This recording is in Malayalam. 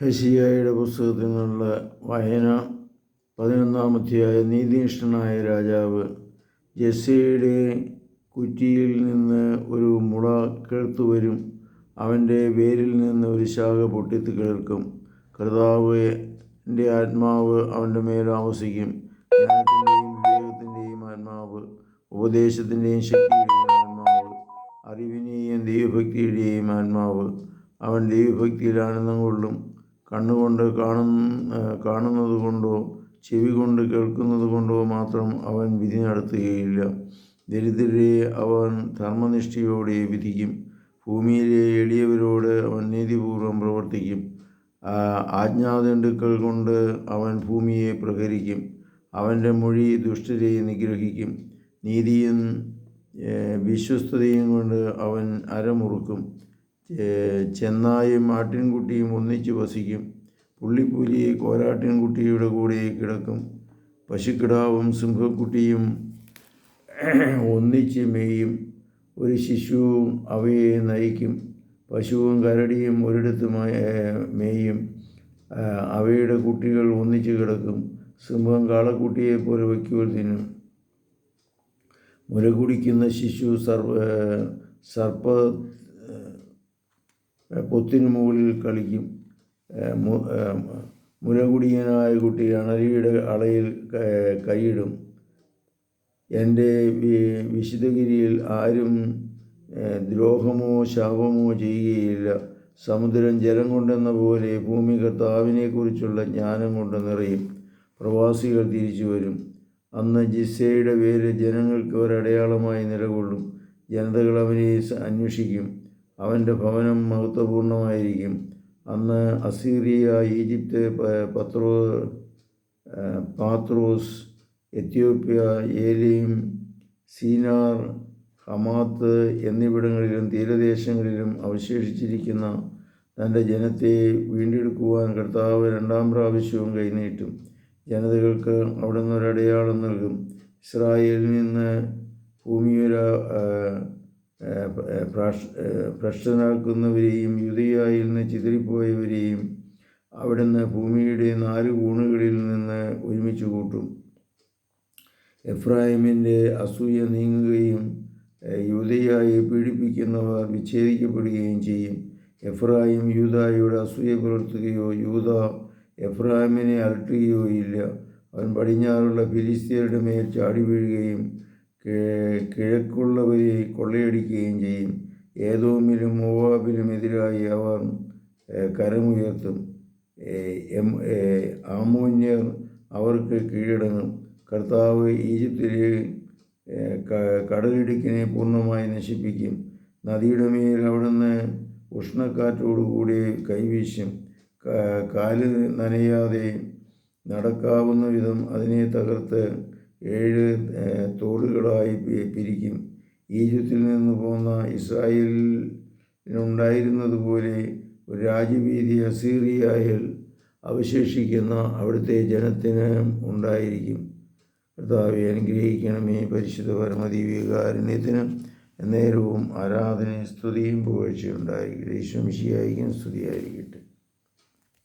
ഹെസിയായുടെ പുസ്തകത്തിൽ നിന്നുള്ള വായന പതിനൊന്നാമത്തെയായ നീതിനിഷ്ഠനായ രാജാവ് ജെസ്സയുടെ കുറ്റിയിൽ നിന്ന് ഒരു മുള കേൾത്തു വരും. അവന്റെ വേരിൽ നിന്ന് ഒരു ശാഖ പൊട്ടിത്ത് കിളിർക്കും കർത്താവിന്റെ ആത്മാവ് അവന്റെ മേൽ ആവസിക്കും. ജ്ഞാനത്തിന്റെയും വിവേകത്തിന്റെയും ആത്മാവ് ഉപദേശത്തിന്റെയും ശക്തിയുടെയും ആത്മാവ് അറിവിനെയും ദൈവഭക്തിയുടെയും ആത്മാവ്. അവൻ ദൈവഭക്തിയിൽ ആനന്ദം കൊള്ളും. കണ്ണുകൊണ്ട് കാണുന്ന കാണുന്നത് കൊണ്ടോ ചെവി കൊണ്ട് കേൾക്കുന്നത് കൊണ്ടോ മാത്രം അവൻ വിധി നടത്തുകയില്ല. ദരിദ്രരെ അവൻ ധർമ്മനിഷ്ഠയോടെ വിധിക്കും. ഭൂമിയിലെ എളിയവരോട് അവൻ നീതിപൂർവം പ്രവർത്തിക്കും. ആജ്ഞാതണ്ടുക്കൾ കൊണ്ട് അവൻ ഭൂമിയെ പ്രഹരിക്കും. അവന്റെ മൊഴി ദുഷ്ടരെ നിഗ്രഹിക്കും. നീതിയും വിശ്വസ്തതയും കൊണ്ട് അവൻ അരമുറുക്കും. ചെന്നായും ആട്ടിൻകുട്ടിയും ഒന്നിച്ച് വസിക്കും. പുള്ളിപ്പുലി കോലാട്ടിൻകുട്ടിയുടെ കൂടെ കിടക്കും. പശുക്കിടാവും സിംഹക്കുട്ടിയും ഒന്നിച്ച് മേയും. ഒരു ശിശുവും അവയെ നയിക്കും. പശുവും കരടിയും ഒരിടത്ത് മേയും. അവയുടെ കുട്ടികൾ ഒന്നിച്ച് കിടക്കും. സിംഹം കാളക്കുട്ടിയെ പോലെ വയ്ക്കുക തിന്നും. മുല കുടിക്കുന്ന ശിശു സർപ്പ സർപ്പ പൊത്തിനു മുകളിൽ കളിക്കും. മുലകുടിയനായ കുട്ടി അണലിയുടെ അളയിൽ കൈയിടും. എന്റെ വിശുദ്ധഗിരിയിൽ ആരും ദ്രോഹമോ ശാപമോ ചെയ്യുകയില്ല. സമുദ്രം ജലം കൊണ്ടെന്ന പോലെ ഭൂമി കർത്താവിനെക്കുറിച്ചുള്ള ജ്ഞാനം കൊണ്ട് നിറയും. പ്രവാസികൾ തിരിച്ചു വരും. അന്ന് ജിസ്സയുടെ പേര് ജനങ്ങൾക്ക് ഒരടയാളമായി നിലകൊള്ളും. ജനതകൾ അവനെ അന്വേഷിക്കും. അവന്റെ ഭവനം മഹത്വപൂർണമായിരിക്കും അന്ന് അസീറിയ ഈജിപ്ത് പത്രോ പാത്രോസ് എത്യോപ്യ ഏലീം സീനാർ ഹമാത്ത് എന്നിവിടങ്ങളിലും തീരദേശങ്ങളിലും അവശേഷിച്ചിരിക്കുന്ന തന്റെ ജനത്തെ വീണ്ടെടുക്കുവാൻ കർത്താവ് രണ്ടാം പ്രാവശ്യവും കൈനീട്ടും. ജനതകൾക്ക് അവിടെ നിന്നൊരടയാളം നൽകും. ഇസ്രായേലിൽ നിന്ന് ഭൂമിയൊര ഭ്രഷ്ടനാക്കുന്നവരെയും യുദ്ധയായിൽ നിന്ന് ചിതറിപ്പോയവരെയും അവിടുന്ന് ഭൂമിയുടെ നാല് കൂണുകളിൽ നിന്ന് ഒരുമിച്ച് കൂട്ടും. എഫ്രാഹിമിന്റെ അസൂയ നീങ്ങുകയും യൂതയായി പീഡിപ്പിക്കുന്നവർ വിച്ഛേദിക്കപ്പെടുകയും ചെയ്യും. എഫ്രാഹിം യൂതായുടെ അസൂയ പുലർത്തുകയോ യൂത എഫ്രാഹിമിനെ അലട്ടുകയോ ഇല്ല. അവൻ പടിഞ്ഞാറുള്ള ഫിലിസ്തീനയുടെ മേൽ ചാടി വീഴുകയും കിഴക്കുള്ളവരെ കൊള്ളയടിക്കുകയും ചെയ്യും. ഏതോമിലും മോവാബിലും എതിരായി അവർ കരമുയർത്തും. എം ആമോന്യർ അവർക്ക് കീഴടങ്ങും. കർത്താവ് ഈജിപ്തിലെ കടലിടുക്കിനെ പൂർണമായി നശിപ്പിക്കും. നദിയുടെ മേൽ അവിടുന്ന് ഉഷ്ണക്കാറ്റോടുകൂടി കൈവീശും. കാൽ നനയാതെ നടക്കാവുന്ന വിധം അതിനെ തകർത്ത് ഏഴ് തോടുകളായി പിരിക്കും. ഈജിപ്തിൽ നിന്ന് പോന്ന ഇസ്രായേലിനുണ്ടായിരുന്നതുപോലെ ഒരു രാജവീതി അസീറിയായിൽ അവശേഷിക്കുന്ന അവിടുത്തെ ജനത്തിന് ഉണ്ടായിരിക്കും. കർത്താവെ അനുഗ്രഹിക്കണമേ പരിശുദ്ധ പരമദീവികാരുണ്യത്തിന് നേരവും ആരാധനയും സ്തുതിയും പുകഴ്ചയുണ്ടായിരിക്കട്ടെ ഈശ്വംശിയായിരിക്കും സ്തുതിയായിരിക്കട്ടെ.